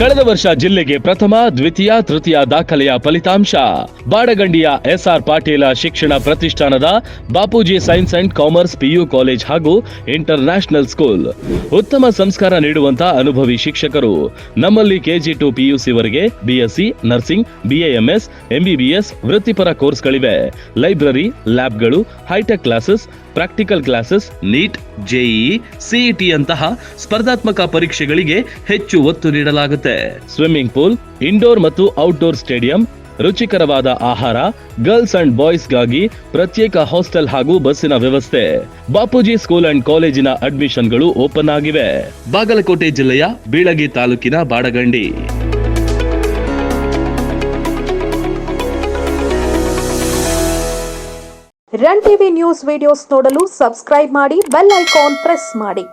ಕಳೆದ ವರ್ಷ ಜಿಲ್ಲೆಗೆ ಪ್ರಥಮ, ದ್ವಿತೀಯ, ತೃತೀಯ ದಾಖಲೆಯ ಫಲಿತಾಂಶ. ಬಾಡಗಂಡಿಯ ಎಸ್ಆರ್ ಪಾಟೀಲ ಶಿಕ್ಷಣ ಪ್ರತಿಷ್ಠಾನದ Bapuji science and commerce PU college ಹಾಗೂ ಇಂಟರ್ ಸ್ಕೂಲ್. ಉತ್ತಮ ಸಂಸ್ಕಾರ ನೀಡುವಂತಹ ಅನುಭವಿ ಶಿಕ್ಷಕರು. ನಮ್ಮಲ್ಲಿ ಕೆಜಿ ಟು ಪಿಯುಸಿ ವರೆಗೆ ಬಿಎಸ್ಸಿ, ನರ್ಸಿಂಗ್, ಬಿಎಎಂಎಸ್, ಎಂಬಿಬಿಎಸ್ ವೃತ್ತಿಪರ ಕೋರ್ಸ್ಗಳಿವೆ. Library, ಲ್ಯಾಬ್ಗಳು, hitech classes, practical classes, NEET, JEE, CET ಅಂತಹ ಸ್ಪರ್ಧಾತ್ಮಕ ಪರೀಕ್ಷೆಗಳಿಗೆ ಹೆಚ್ಚು ಒತ್ತು ನೀಡಲಾಗುತ್ತೆ. ಸ್ವಿಮ್ಮಿಂಗ್ ಪೂಲ್ ಇಂಡೋರ್ ಮತ್ತು ಔಟ್ಡೋರ್ ಸ್ಟೇಡಿಯಂ ರುಚಿಕರವಾದ ಆಹಾರ ಗರ್ಲ್ಸ್ ಅಂಡ್ ಬಾಯ್ಸ್ಗಾಗಿ ಪ್ರತ್ಯೇಕ ಹಾಸ್ಟೆಲ್ ಹಾಗೂ ಬಸ್ಸಿನ ವ್ಯವಸ್ಥೆ. ಬಾಪೂಜಿ ಸ್ಕೂಲ್ ಅಂಡ್ ಕಾಲೇಜಿನ ಅಡ್ಮಿಷನ್ಗಳು ಓಪನ್ ಆಗಿವೆ. ಬಾಗಲಕೋಟೆ ಜಿಲ್ಲೆಯ ಬೀಳಗಿ ತಾಲೂಕಿನ Badagandi. Run TV news videos ನೋಡಲು ಸಬ್ಸ್ಕ್ರೈಬ್ ಮಾಡಿ ಬೆಲ್ ಐಕಾನ್ ಪ್ರೆಸ್ ಮಾಡಿ.